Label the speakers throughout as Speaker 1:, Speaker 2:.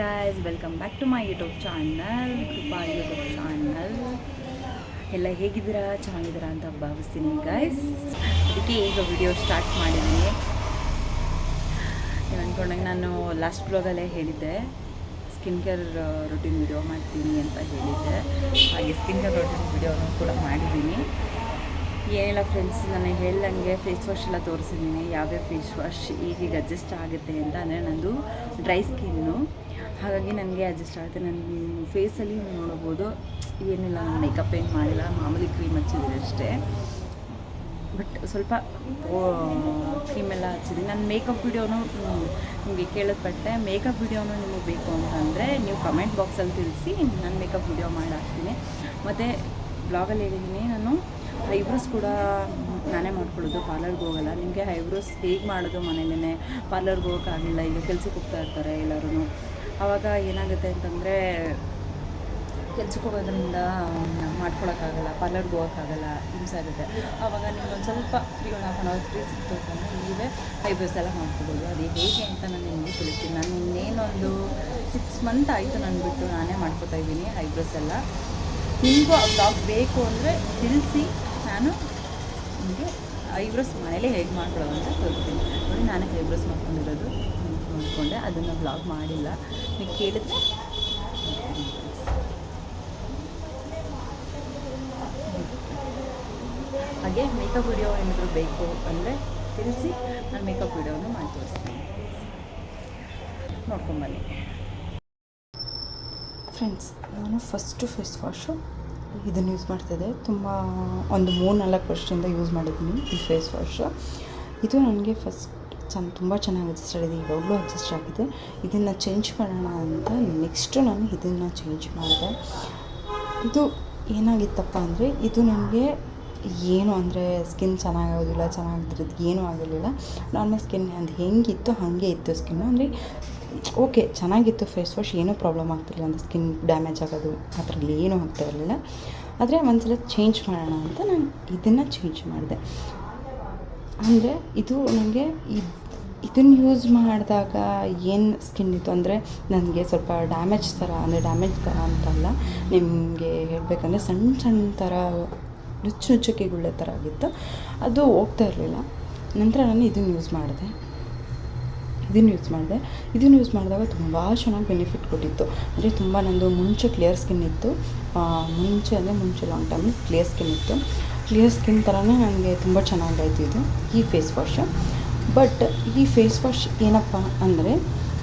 Speaker 1: Guys welcome back to my YouTube channel Krupa YouTube channel ಎಲ್ಲ ಹೇಗಿದ್ದೀರಾ? ಚೆನ್ನಾಗಿದ್ದೀರಾ ಅಂತ ಭಾವಿಸ್ತೀನಿ ಗಾಯ್ಸ್ ಅದಕ್ಕೆ ಈಗ ವಿಡಿಯೋ ಸ್ಟಾರ್ಟ್ ಮಾಡಿದ್ದೀನಿ. ಅಂದ್ಕೊಂಡಂಗೆ ನಾನು ಲಾಸ್ಟ್ ಬ್ಲಾಗಲ್ಲೇ ಹೇಳಿದ್ದೆ. ಸ್ಕಿನ್ ಕೇರ್ ರೊಟೀನ್ ವಿಡಿಯೋ ಮಾಡ್ತೀನಿ ಅಂತ ಹೇಳಿದ್ದೆ. ಹಾಗೆ ಸ್ಕಿನ್ ಕೇರ್ ರೊಟೀನ್ ವಿಡಿಯೋನು ಕೂಡ ಮಾಡಿದ್ದೀನಿ. ಏನಿಲ್ಲ ಫ್ರೆಂಡ್ಸ್ ನಾನು ಹೇಳ್ದಂಗೆ ಫೇಸ್ ವಾಶ್ ಎಲ್ಲ ತೋರಿಸಿದ್ದೀನಿ ಯಾವ್ಯಾವ ಫೇಸ್ ವಾಶ್ ಈಗೀಗ ಅಡ್ಜಸ್ಟ್ ಆಗುತ್ತೆ ಅಂತ ಅಂದರೆ ನನ್ನದು ಡ್ರೈ ಸ್ಕಿನ್ನು ಹಾಗಾಗಿ ನನಗೆ ಅಡ್ಜಸ್ಟ್ ಆಗುತ್ತೆ. ನನ್ನ ಫೇಸಲ್ಲಿ ನೋಡ್ಬೋದು. ಏನಿಲ್ಲ, ನಾನು ಮೇಕಪ್ ಏನು ಮಾಡಿಲ್ಲ. ಮಾಮೂಲಿ ಕ್ರೀಮ್ ಹಚ್ಚಿದ್ದೀನಿ ಅಷ್ಟೇ. ಬಟ್ ಸ್ವಲ್ಪ ಕ್ರೀಮೆಲ್ಲ ಹಚ್ಚಿದ್ದೀನಿ ನಾನು ಮೇಕಪ್ ವಿಡಿಯೋನು ನಿಮಗೆ ಕೇಳಲ್ಪಟ್ಟೆ ಮೇಕಪ್ ವಿಡಿಯೋನು ನಿಮಗೆ ಬೇಕು ಅಂತಂದರೆ ನೀವು ಕಮೆಂಟ್ ಬಾಕ್ಸಲ್ಲಿ ತಿಳಿಸಿ, ನಾನು ಮೇಕಪ್ ವಿಡಿಯೋ ಮಾಡಿ ಹಾಕ್ತೀನಿ. ಮತ್ತು ಬ್ಲಾಗಲ್ಲಿ ಹೇಳಿದ್ದೀನಿ ನಾನು. ಐಬ್ರೋಸ್ ಕೂಡ ನಾನೇ ಮಾಡ್ಕೊಳ್ಳೋದು, ಪಾರ್ಲರ್ಗೆ ಹೋಗಲ್ಲ. ನಿಮಗೆ ಐಬ್ರೋಸ್ ಹೇಗೆ ಮಾಡೋದು ಮನೇಲೇ ಪಾರ್ಲರ್ಗೆ ಹೋಗೋಕ್ಕಾಗಲಿಲ್ಲ ಈಗ ಕೆಲ್ಸಕ್ಕೆ ಹೋಗ್ತಾ ಇರ್ತಾರೆ ಎಲ್ಲರೂ ಆವಾಗ ಏನಾಗುತ್ತೆ ಅಂತಂದರೆ, ಕೆಲ್ಸಕ್ಕೆ ಹೋಗೋದ್ರಿಂದ ಮಾಡ್ಕೊಳಕ್ಕಾಗಲ್ಲ, ಪಾರ್ಲರ್ಗೆ ಹೋಗೋಕ್ಕಾಗಲ್ಲ, ಹಿಂಸೆ ಆಗುತ್ತೆ. ಆವಾಗ ನಿಮ್ಗೊಂದು ಸ್ವಲ್ಪ ಫ್ರೀ ಒಂದು ಹಾಫ್ ಆನ್ ಅವರ್ ಫ್ರೀ ಸಿಕ್ತು ಅಂತಂದರೆ ನೀವೇ ಐಬ್ರೋಸ್ ಎಲ್ಲ ಮಾಡ್ಕೊಬೋದು. ಅದು ಹೇಗೆ ಅಂತ ನಾನು ನಿಮಗೆ ತಿಳಿಸ್ತೀನಿ. ನಾನು ಇನ್ನೇನೊಂದು ಸಿಕ್ಸ್ ಮಂತ್ ಆಯಿತು ನಾನು ಬಿಟ್ಟು ನಾನೇ ಮಾಡ್ಕೊತಾ ಇದ್ದೀನಿ ಐಬ್ರೋಸ್ ಎಲ್ಲ. ನಿಮಗೂ ಆ ಬ್ಲಾಗ್ ಬೇಕು ಅಂದರೆ ತಿಳಿಸಿ. ನಾನು ನಿಮಗೆ ಐಬ್ರೋಸ್ ಮನೇಲೇ ಹೇಗೆ ಮಾಡ್ಕೊಳ್ಳೋದು ಅಂತ ತೋರಿಸ್ತೀನಿ. ನೋಡಿ, ನಾನು ಐಬ್ರೋಸ್ ಮಾಡ್ಕೊಂಡಿರೋದು. ನೋಡಿಕೊಂಡೆ, ಅದನ್ನು ಬ್ಲಾಗ್ ಮಾಡಿಲ್ಲ. ನೀವು ಕೇಳಿದ್ರೆ ಹಾಗೆ ಮೇಕಪ್ ವಿಡಿಯೋ ಏನಾದರೂ ಬೇಕು ಅಂದರೆ ತಿಳಿಸಿ, ನಾನು ಮೇಕಪ್ ವಿಡಿಯೋನು ಮಾಡಿ ತೋರಿಸ್ತೀನಿ. ನೋಡ್ಕೊಂಬನ್ನಿ ಫ್ರೆಂಡ್ಸ್ ನಾನು ಫಸ್ಟು ಫೇಸ್ ವಾಶು ಇದನ್ನು ಯೂಸ್ ಮಾಡ್ತಿದ್ದೆ. ತುಂಬ ಒಂದು ಮೂರು ನಾಲ್ಕು ವರ್ಷದಿಂದ ಯೂಸ್ ಮಾಡಿದ್ದೀನಿ ಈ ಫೇಸ್ ವಾಶು ಇದು ನನಗೆ ಫಸ್ಟ್ ಚೆನ್ನ ತುಂಬ ಚೆನ್ನಾಗಿ ಅಡ್ಜಸ್ಟ್ ಆಗಿದೆ. ಇವಾಗಲೂ ಅಡ್ಜಸ್ಟ್ ಆಗಿದೆ. ಇದನ್ನು ಚೇಂಜ್ ಮಾಡೋಣ ಅಂತ ನೆಕ್ಸ್ಟು ನಾನು ಇದನ್ನು ಚೇಂಜ್ ಮಾಡಿದೆ. ಇದು ಏನಾಗಿತ್ತಪ್ಪ ಅಂದರೆ, ಇದು ನನಗೆ ಏನು ಅಂದರೆ ಸ್ಕಿನ್ ಚೆನ್ನಾಗೋದಿಲ್ಲ ಚೆನ್ನಾಗಿದ್ರದ್ದು ಏನೂ ಆಗಿರಲಿಲ್ಲ. ನಾರ್ಮಲ್ ಸ್ಕಿನ್ ಅದು ಹೆಂಗಿತ್ತು ಹಾಗೆ ಇತ್ತು ಸ್ಕಿನ್ನು ಅಂದರೆ ಓಕೆ, ಚೆನ್ನಾಗಿತ್ತು ಫೇಸ್ ವಾಶ್, ಏನೂ ಪ್ರಾಬ್ಲಮ್ ಆಗ್ತಿರಲಿಲ್ಲ ಅಂದರೆ ಸ್ಕಿನ್ ಡ್ಯಾಮೇಜ್ ಆಗೋದು ಅದರಲ್ಲಿ ಏನೂ ಆಗ್ತಾ ಇರಲಿಲ್ಲ. ಆದರೆ ಒಂದ್ಸಲ ಚೇಂಜ್ ಮಾಡೋಣ ಅಂತ ನಾನು ಇದನ್ನು ಚೇಂಜ್ ಮಾಡಿದೆ. ಅಂದರೆ ಇದು ನನಗೆ ಇದನ್ನು ಯೂಸ್ ಮಾಡಿದಾಗ ಏನು ಸ್ಕಿನ್ ಇತ್ತು ಅಂದರೆ ನನಗೆ ಸ್ವಲ್ಪ ಡ್ಯಾಮೇಜ್ ಥರ, ಅಂದರೆ ಡ್ಯಾಮೇಜ್ ಥರ ಅಂತಲ್ಲ, ನಿಮಗೆ ಹೇಳಬೇಕಂದ್ರೆ ಸಣ್ಣ ಸಣ್ಣ ಥರ, ನುಚ್ಚು ಗುಳ್ಳೆ ಥರ ಆಗಿತ್ತು. ಅದು ಹೋಗ್ತಾ ಇರಲಿಲ್ಲ. ನಂತರ ನಾನು ಇದನ್ನು ಯೂಸ್ ಮಾಡಿದೆ. ಇದನ್ನು ಯೂಸ್ ಮಾಡಿದೆ. ಇದನ್ನು ಯೂಸ್ ಮಾಡಿದಾಗ ತುಂಬ ಚೆನ್ನಾಗಿ ಬೆನಿಫಿಟ್ ಕೊಟ್ಟಿತ್ತು. ಅಂದರೆ ತುಂಬ ನಂದು ಮುಂಚೆ ಕ್ಲಿಯರ್ ಸ್ಕಿನ್ ಇತ್ತು. ಮುಂಚೆ ಅಂದರೆ ಮುಂಚೆ ಲಾಂಗ್ ಟೈಮ್ ಕ್ಲಿಯರ್ ಸ್ಕಿನ್ ಇತ್ತು. ಕ್ಲಿಯರ್ ಸ್ಕಿನ್ ಥರನೇ ನನಗೆ ತುಂಬ ಚೆನ್ನಾಗಾಯ್ತು ಇದು, ಈ ಫೇಸ್ ವಾಶ್ ಬಟ್ ಈ ಫೇಸ್ ವಾಶ್ ಏನಪ್ಪ ಅಂದರೆ,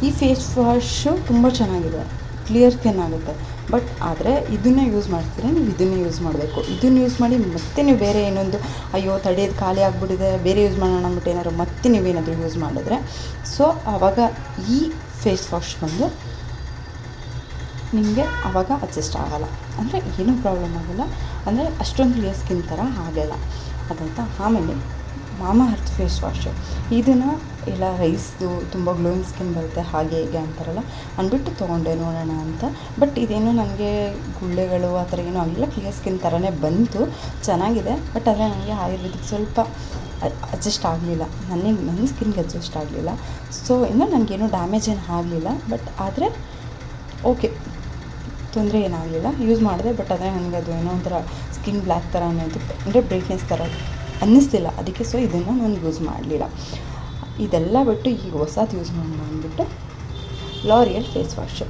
Speaker 1: ಈ ಫೇಸ್ ವಾಶು ತುಂಬ ಚೆನ್ನಾಗಿದೆ. ಕ್ಲಿಯರ್ ಸ್ಕಿನ್ ಆಗುತ್ತೆ. ಬಟ್ ಆದರೆ ಇದನ್ನೇ ಯೂಸ್ ಮಾಡ್ತೀರಾ ನೀವು ಇದನ್ನೇ ಯೂಸ್ ಮಾಡಬೇಕು. ಇದನ್ನು ಯೂಸ್ ಮಾಡಿ ಮತ್ತೆ ನೀವು ಬೇರೆ ಏನೊಂದು, ಅಯ್ಯೋ, ತಡೆಯೋದು ಖಾಲಿ ಆಗಿಬಿಟ್ಟಿದೆ, ಬೇರೆ ಯೂಸ್ ಮಾಡೋಣ ಅಂದ್ಬಿಟ್ಟು ಏನಾದ್ರು ಮತ್ತೆ ನೀವೇನಾದರೂ ಯೂಸ್ ಮಾಡಿದ್ರೆ ಸೊ ಆವಾಗ ಈ ಫೇಸ್ ವಾಶ್ ಬಂದು ನಿಮಗೆ ಆವಾಗ ಅಡ್ಜಸ್ಟ್ ಆಗೋಲ್ಲ. ಅಂದರೆ ಏನೂ ಪ್ರಾಬ್ಲಮ್ ಆಗೋಲ್ಲ. ಅಂದರೆ ಅಷ್ಟೊಂದು ಕ್ಲಿಯರ್ ಸ್ಕಿನ್ ಥರ ಆಗಲ್ಲ. ಅದಂತ ಆಮೇಲೆ ಮಾಮಾ ಅರ್ತ್ ಫೇಸ್ ವಾಶು ಇದನ್ನು ಎಲ್ಲ ರೈಸ್ದು ತುಂಬ ಗ್ಲೋಯಿಂಗ್ ಸ್ಕಿನ್ ಬರುತ್ತೆ, ಹಾಗೆ ಹೀಗೆ ಅಂತಾರಲ್ಲ. ಅಂದ್ಬಿಟ್ಟು ತೊಗೊಂಡೆ ನೋಡೋಣ ಅಂತ. ಬಟ್ ಇದೇನು ನನಗೆ ಗುಳ್ಳೆಗಳು ಆ ಥರ ಏನೂ ಆಗಿಲ್ಲ. ಕ್ಲಿಯರ್ ಸ್ಕಿನ್ ಥರನೇ ಬಂತು. ಚೆನ್ನಾಗಿದೆ. ಬಟ್ ಆದರೆ ನನಗೆ ಆಯುರ್ವೇದಿಕ್ ಸ್ವಲ್ಪ ಅಡ್ಜಸ್ಟ್ ಆಗಲಿಲ್ಲ. ನನಗೆ ನನ್ನ ಸ್ಕಿನ್ಗೆ ಅಡ್ಜಸ್ಟ್ ಆಗಲಿಲ್ಲ. ಸೊ ಇನ್ನು ನನಗೇನು ಡ್ಯಾಮೇಜ್ ಏನು ಆಗಲಿಲ್ಲ. ಬಟ್ ಆದರೆ ಓಕೆ ತೊಂದರೆ ಏನಾಗಲಿಲ್ಲ ಯೂಸ್ ಮಾಡಿದೆ. ಬಟ್ ಆದರೆ ನನಗೆ ಅದು ಏನೋ ಒಂಥರ ಸ್ಕಿನ್ ಬ್ಲ್ಯಾಕ್ ಥರ ಅನ್ನೋದು, ಅಂದರೆ ಬ್ರೈಟ್ನೆಸ್ ಥರ ಅನ್ನಿಸ್ತಿಲ್ಲ. ಅದಕ್ಕೆ ಸೊ ಇದನ್ನು ನಾನು ಯೂಸ್ ಮಾಡಲಿಲ್ಲ. ಇದೆಲ್ಲ ಬಿಟ್ಟು ಈಗ ಹೊಸದು ಯೂಸ್ ಮಾಡೋಣ ಅಂದ್ಬಿಟ್ಟು L'Oreal face wash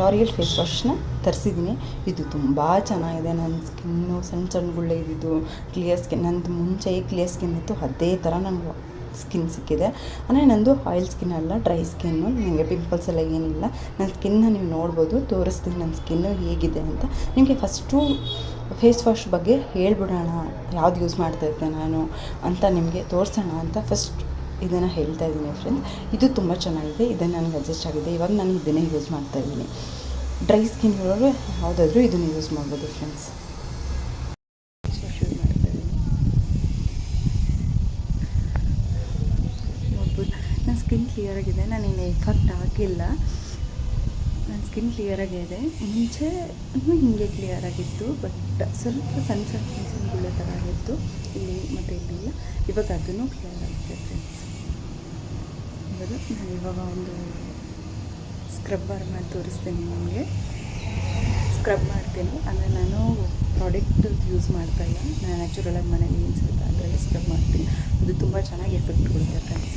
Speaker 1: L'Oreal face ವಾಶ್ನ ತರಿಸಿದ್ದೀನಿ. ಇದು ತುಂಬ ಚೆನ್ನಾಗಿದೆ. ನನ್ನ ಸ್ಕಿನ್ನು ಸಣ್ಣ ಸಣ್ಣ ಗುಳ್ಳೆ ಇದ್ದಿದ್ದು ಕ್ಲಿಯರ್ ಸ್ಕಿನ್ ನಂದು ಮುಂಚೆ ಕ್ಲಿಯರ್ ಸ್ಕಿನ್ ಇತ್ತು, ಅದೇ ಥರ ನನಗೆ ಸ್ಕಿನ್ ಸಿಕ್ಕಿದೆ. ಅಂದರೆ ನಂದು ಆಯಿಲ್ ಸ್ಕಿನ್ ಅಲ್ಲ ಡ್ರೈ ಸ್ಕಿನ್ನು ನನಗೆ ಪಿಂಪಲ್ಸ್ ಎಲ್ಲ ಏನಿಲ್ಲ. ನನ್ನ ಸ್ಕಿನ್ನ ನೀವು ನೋಡ್ಬೋದು, ತೋರಿಸ್ತೀನಿ ನನ್ನ ಸ್ಕಿನ್ನು ಹೇಗಿದೆ ಅಂತ. ನಿಮಗೆ ಫಸ್ಟು ಫೇಸ್ ವಾಶ್ ಬಗ್ಗೆ ಹೇಳ್ಬಿಡೋಣ. ಯಾವ್ದು ಯೂಸ್ ಮಾಡ್ತಾ ಇದ್ದೆ ನಾನು ಅಂತ ನಿಮಗೆ ತೋರಿಸೋಣ ಅಂತ ಫಸ್ಟ್ ಇದನ್ನು ಹೇಳ್ತಾ ಇದ್ದೀನಿ ಫ್ರೆಂಡ್ಸ್ ಇದು ತುಂಬ ಚೆನ್ನಾಗಿದೆ, ಇದನ್ನು ನನಗೆ ಅಡ್ಜಸ್ಟ್ ಆಗಿದೆ. ಇವಾಗ ನಾನು ಇದನ್ನೇ ಯೂಸ್ ಮಾಡ್ತಾ ಇದ್ದೀನಿ. ಡ್ರೈ ಸ್ಕಿನ್ ಇರೋರು ಯಾವುದಾದ್ರೂ ಇದನ್ನು ಯೂಸ್ ಮಾಡ್ಬೋದು ಫ್ರೆಂಡ್ಸ್ ನನ್ನ ಸ್ಕಿನ್ ಕ್ಲಿಯರ್ ಆಗಿದೆ. ನಾನೇನು ಎಫೆಕ್ಟ್ ಹಾಕಿಲ್ಲ. ನನ್ನ ಸ್ಕಿನ್ ಕ್ಲಿಯರ್ ಆಗಿದೆ. ಮುಂಚೆ ಹೀಗೆ ಕ್ಲಿಯರ್ ಆಗಿತ್ತು ಬಟ್ ಸ್ವಲ್ಪ ಸಣ್ಣ ಸಣ್ಣ ಥರ ಆಗಿತ್ತು. ಇಲ್ಲಿ ಮತ್ತು ಇಲ್ಲಿಲ್ಲ ಇವಾಗ ಅದನ್ನು ಕ್ಲಿಯರ್ ಆಗಿದೆ ನಾನು ಇವಾಗ ಒಂದು ಸ್ಕ್ರಬ್ಬರ್ ಮಾಡಿ ತೋರಿಸ್ತೀನಿ ನಿಮಗೆ. ಸ್ಕ್ರಬ್ ಮಾಡ್ತೀನಿ. ಅಂದರೆ ನಾನು ಪ್ರಾಡಕ್ಟ್ ಯೂಸ್ ಮಾಡ್ತಾ ಇಲ್ಲ. ನಾನು ನ್ಯಾಚುರಲಾಗಿ ಮನೇಲಿ ಏನು ಅದರಲ್ಲಿ ಸ್ಕ್ರಬ್ ಮಾಡ್ತೀನಿ. ಅದು ತುಂಬ ಚೆನ್ನಾಗಿ ಎಫೆಕ್ಟ್ ಕೊಡುತ್ತೆ ಫ್ರೆಂಡ್ಸ್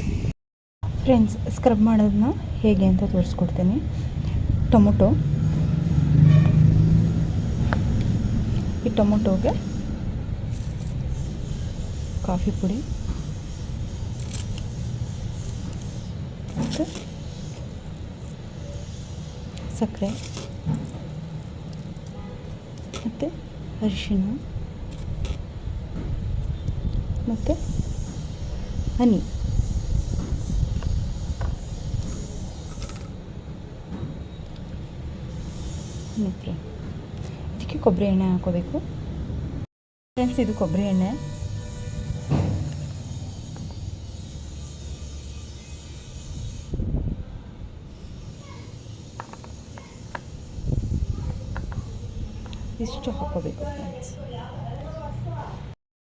Speaker 1: ಫ್ರೆಂಡ್ಸ್ ಸ್ಕ್ರಬ್ ಮಾಡೋದನ್ನ ಹೇಗೆ ಅಂತ ತೋರಿಸ್ಕೊಡ್ತೀನಿ. ಟೊಮೊಟೊ ಈ ಟೊಮೊಟೊಗೆ ಕಾಫಿ ಪುಡಿ. ಮತ್ತು ಸಕ್ಕರೆ. ಮತ್ತು ಅರಿಶಿಣ. ಮತ್ತು ಹನಿ. ಇದಕ್ಕೆ ಕೊಬ್ಬರಿ ಎಣ್ಣೆ ಹಾಕೋಬೇಕು. ಫ್ರೆಂಡ್ಸ್ ಇದು ಕೊಬ್ಬರಿ ಎಣ್ಣೆ. ಇಷ್ಟು ಹಾಕೋಬೇಕು ಫ್ರೆಂಡ್ಸ್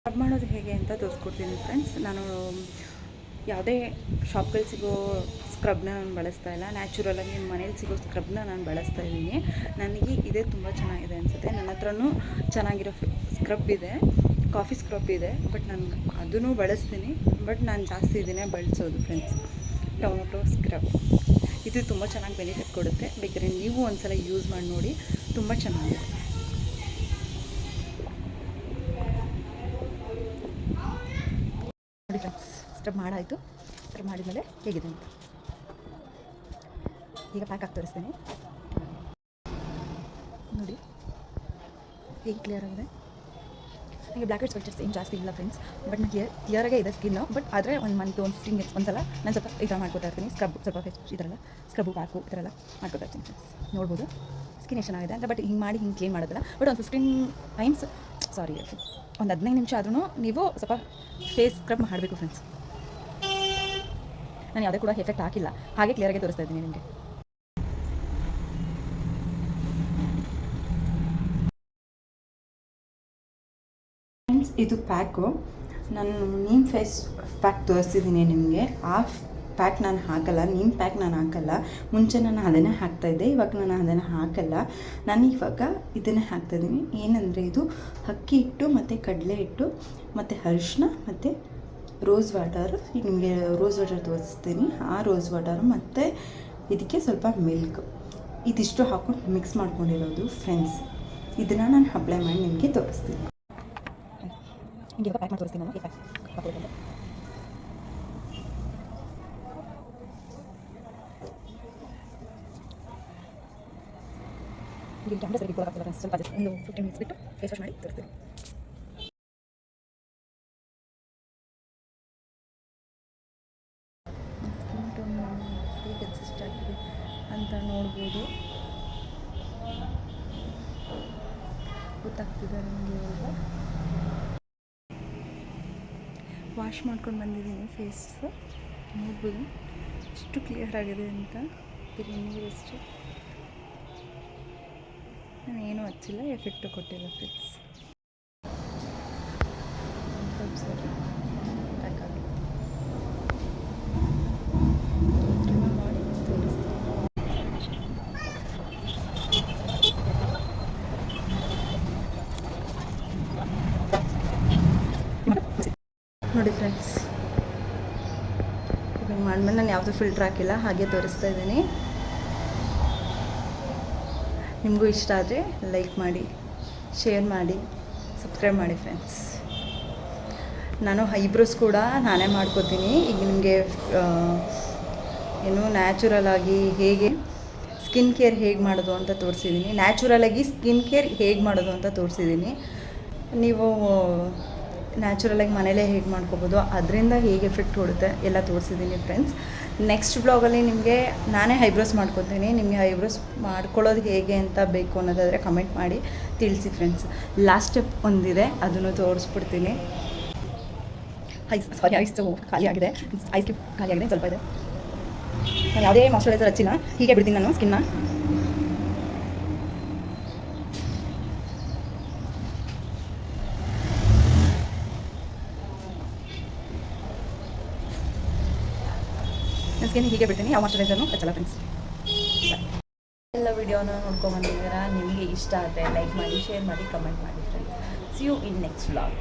Speaker 1: ಸ್ಕ್ರಬ್ ಮಾಡೋದು ಹೇಗೆ ಅಂತ ತೋರಿಸ್ಕೊಡ್ತೀನಿ ಫ್ರೆಂಡ್ಸ್ ನಾನು ಯಾವುದೇ ಶಾಪ್ಗಳು ಸಿಗೋ ಸ್ಕ್ರಬ್ನ ನಾನು ಬಳಸ್ತಾ ಇಲ್ಲ. ನ್ಯಾಚುರಲಾಗಿ ನಿಮ್ಮ ಮನೇಲಿ ಸಿಗೋ ಸ್ಕ್ರಬ್ನ ನಾನು ಬಳಸ್ತಾ ಇದ್ದೀನಿ. ನನಗೆ ಇದೇ, ತುಂಬ ಚೆನ್ನಾಗಿದೆ ಅನಿಸುತ್ತೆ. ನನ್ನ ಹತ್ರನೂ ಚೆನ್ನಾಗಿರೋ ಸ್ಕ್ರಬ್ ಇದೆ ಕಾಫಿ ಸ್ಕ್ರಬ್ ಇದೆ. ಬಟ್ ನಾನು ಅದನ್ನು ಬಳಸ್ತೀನಿ. ಬಟ್ ನಾನು ಜಾಸ್ತಿ ಇದನ್ನೇ ಬಳಸೋದು ಫ್ರೆಂಡ್ಸ್ ಟೊಮೊಟೊ ಸ್ಕ್ರಬ್ ಇದು ತುಂಬ ಚೆನ್ನಾಗಿ ಬೆನಿಫಿಟ್ ಕೊಡುತ್ತೆ. ಬೇಕಾದ್ರೆ ನೀವು ಒಂದು ಸಲ ಯೂಸ್ ಮಾಡಿ ನೋಡಿ, ತುಂಬ ಚೆನ್ನಾಗಿದೆ ನೋಡಿ ಫ್ರೆಂಡ್ಸ್ ಸ್ಕ್ರಬ್ ಮಾಡಾಯಿತು ಸ್ಕ್ರಬ್ ಮಾಡಿದ್ಮೇಲೆ ಹೇಗಿದೆ ಅಂತ. ಈಗ ಪ್ಯಾಕ್ ಆಗಿ ತೋರಿಸ್ತೇನೆ. ನೋಡಿ, ಹೇಗೆ ಕ್ಲಿಯರ್ ಆಗಿದೆ. ನನಗೆ ಬ್ಲ್ಯಾಕ್ ಹೆಡ್ಸ್ ವೈಟರ್ಸ್ ಏನು ಜಾಸ್ತಿ ಇಲ್ಲ ಫ್ರೆಂಡ್ಸ್ ಬಟ್ ನನಗೆ ಕ್ಲಿಯರ್ ಕ್ಲಿಯರಾಗೇ ಇದೆ ಸ್ಕಿನ್ನು ಬಟ್ ಆದರೆ ಒಂದು ಮಂತ್ ಒಂದು ಫಿಫ್ಟೀನ್ ಒಂದು ಸಲ ನಾನು ಸ್ವಲ್ಪ ಈ ಥರ ಮಾಡ್ಕೊತಾ ಇರ್ತೀನಿ. ಸ್ಕ್ರಬ್ ಸ್ವಲ್ಪ ಫೇಸ್ ಈ ಥರ ಎಲ್ಲ ಪ್ಯಾಕು ಈ ಥರ ಮಾಡ್ಕೊತಾ ಇರ್ತೀನಿ ಫ್ರೆಂಡ್ಸ್ ನೋಡ್ಬೋದು. ಸ್ಕಿನ್ ಎಷ್ಟು ಚೆನ್ನಾಗಿದೆ ಅಂತ ಬಟ್ ಹಿಂಗೆ ಮಾಡಿ ಹಿಂಗೆ ಕ್ಲೀನ್ ಮಾಡೋದಿಲ್ಲ. ಬಟ್ ಒಂದು ಫಿಫ್ಟೀನ್ ಟೈಮ್ಸ್ ಸಾರಿ ಒಂದು ಹದಿನೈದು ನಿಮಿಷ ಆದ್ರೂ ನೀವು ಸ್ವಲ್ಪ ಫೇಸ್ ಸ್ಕ್ರಬ್ ಮಾಡಬೇಕು ಫ್ರೆಂಡ್ಸ್ ನಾನು ಯಾವುದೇ ಕೂಡ ಎಫೆಕ್ಟ್ ಹಾಕಿಲ್ಲ. ಹಾಗೆ ಕ್ಲಿಯರಾಗಿ ತೋರಿಸ್ತಾ ಇದ್ದೀನಿ ನಿಮಗೆ. ಫ್ರೆಂಡ್ಸ್ ಇದು ಪ್ಯಾಕು ನಾನು ನೀಮ್ ಫೇಸ್ ಪ್ಯಾಕ್ ತೋರಿಸ್ತಿದ್ದೀನಿ ನಿಮಗೆ. ಆ ಪ್ಯಾಕ್ ನಾನು ಹಾಕಲ್ಲ ನಿಮ್ಮ ಪ್ಯಾಕ್ ನಾನು ಹಾಕಲ್ಲ. ಮುಂಚೆ ನಾನು ಅದನ್ನೇ ಹಾಕ್ತಾಯಿದ್ದೆ ಇವಾಗ ನಾನು ಅದನ್ನು ಹಾಕಲ್ಲ. ನಾನು ಇವಾಗ ಇದನ್ನೇ ಹಾಕ್ತಾಯಿದ್ದೀನಿ ಏನಂದರೆ ಇದು ಅಕ್ಕಿ ಹಿಟ್ಟು ಮತ್ತು ಕಡಲೆ ಹಿಟ್ಟು ಮತ್ತು ಅರಿಶಿನ ಮತ್ತು ರೋಸ್ ವಾಟರ್ ನಿಮಗೆ ರೋಸ್ ವಾಟರ್ ತೋರಿಸ್ತೀನಿ. ಆ ರೋಸ್ ವಾಟರು ಮತ್ತು ಇದಕ್ಕೆ ಸ್ವಲ್ಪ ಮಿಲ್ಕ್ ಇದಿಷ್ಟು ಹಾಕ್ಕೊಂಡು ಮಿಕ್ಸ್ ಮಾಡ್ಕೊಂಡಿರೋದು ಫ್ರೆಂಡ್ಸ್ ಇದನ್ನು ನಾನು ಅಪ್ಲೈ ಮಾಡಿ ನಿಮಗೆ ತೋರಿಸ್ತೀನಿ. ಪ್ಯಾಕ್ ಕ್ಯಾಮ್ರಾ ಸರಿ friends. ಸ್ವಲ್ಪ ಜಸ್ಟ್ ಒಂದು ಫಿಫ್ಟೀನ್ ಮಿನಿಟ್ಸ್ ಬಿಟ್ಟು ಫೇಸ್ ವಾಶ್ ಮಾಡಿ ತೋರಿಸ್ತೀನಿ ಅಂತ ನೋಡ್ಬೋದು ಗೊತ್ತಾಗ್ತಿದೆ ನನಗೆ ಇವಾಗ ವಾಶ್ ಮಾಡ್ಕೊಂಡು ಬಂದಿದ್ದೀನಿ ಫೇಸ್ ನೋಡ್ಬೋದು ಎಷ್ಟು ಕ್ಲಿಯರ್ ಆಗಿದೆ ಅಂತ. ಬಿರಿಯಾನಿ ಎಷ್ಟು ಹಚ್ಚಿಲ್ಲ ಎಫೆಕ್ಟು ಕೊಟ್ಟಿಲ್ಲ ಫ್ರೆಂಡ್ಸ್ ನೋಡಿ ಫ್ರೆಂಡ್ಸ್ ಇವಾಗ ನಾನು ಯಾವುದೂ ಫಿಲ್ಟ್ರ್ ಹಾಕಿಲ್ಲ ಹಾಗೆ ತೋರಿಸ್ತಾ ಇದ್ದೀನಿ. ನಿಮಗೂ ಇಷ್ಟ ಆದರೆ ಲೈಕ್ ಮಾಡಿ, ಶೇರ್ ಮಾಡಿ, ಸಬ್ಸ್ಕ್ರೈಬ್ ಮಾಡಿ ಫ್ರೆಂಡ್ಸ್. ನಾನು ಐಬ್ರೋಸ್ ಕೂಡ ನಾನೇ ಮಾಡ್ಕೋತೀನಿ. ಈಗ ನಿಮಗೆ ಏನು ನ್ಯಾಚುರಲ್ ಆಗಿ ಹೇಗೆ ಸ್ಕಿನ್ ಕೇರ್ ಹೇಗೆ ಮಾಡೋದು ಅಂತ ತೋರಿಸಿದ್ದೀನಿ. ನ್ಯಾಚುರಲಾಗಿ ಸ್ಕಿನ್ ಕೇರ್ ಹೇಗೆ ಮಾಡೋದು ಅಂತ ತೋರಿಸಿದ್ದೀನಿ. ನೀವು ನ್ಯಾಚುರಲಾಗಿ ಮನೇಲೇ ಹೇಗೆ ಮಾಡ್ಕೋಬೋದು, ಅದರಿಂದ ಹೇಗೆ ಎಫೆಕ್ಟ್ ಕೊಡುತ್ತೆ ಎಲ್ಲ ತೋರಿಸಿದ್ದೀನಿ ಫ್ರೆಂಡ್ಸ್. ನೆಕ್ಸ್ಟ್ ಬ್ಲಾಗಲ್ಲಿ ನಿಮಗೆ ನಾನೇ ಹೈಬ್ರೋಸ್ ಮಾಡ್ಕೊತೀನಿ. ನಿಮಗೆ ಹೈಬ್ರೋಸ್ ಮಾಡ್ಕೊಳ್ಳೋದು ಹೇಗೆ ಅಂತ ಬೇಕು ಅನ್ನೋದಾದರೆ ಕಮೆಂಟ್ ಮಾಡಿ, ತಿಳಿಸಿ ಫ್ರೆಂಡ್ಸ್ ಲಾಸ್ಟ್ ಸ್ಟೆಪ್ ಒಂದಿದೆ, ಅದನ್ನು ತೋರಿಸ್ಬಿಡ್ತೀನಿ. ಐಸ್ ಸಾರಿ ಐಸ್ ಖಾಲಿ ಆಗಿದೆ. ಐಸ್ ಖಾಲಿ ಆಗಿದೆ, ಸ್ವಲ್ಪ ಇದೆ. ನಾನು ಯಾವುದೇ ಮಾಯ್ಶ್ಚರೈಸರ್ ಹಚ್ಚಿಲ್ಲ. ಹೀಗೆ ಬಿಡ್ತೀನಿ ನಾನು ಸ್ಕಿನ್ನ ಸ್ಕಿನ್ ಹೀಗೆ ಬಿಡ್ತೀನಿ. ಯಾವ ಮಾಸ್ಟರೈಸರ್ನು ಹಚ್ಚಲ್ಲ ಫ್ರೆಂಡ್ಸ್
Speaker 2: ಎಲ್ಲ ವಿಡಿಯೋನ ನೋಡ್ಕೊಂಬಂದಿದ್ದೀರಾ ನಿಮಗೆ ಇಷ್ಟ ಆದರೆ ಲೈಕ್ ಮಾಡಿ ಶೇರ್ ಮಾಡಿ ಕಮೆಂಟ್ ಮಾಡಿ friends see you in next vlog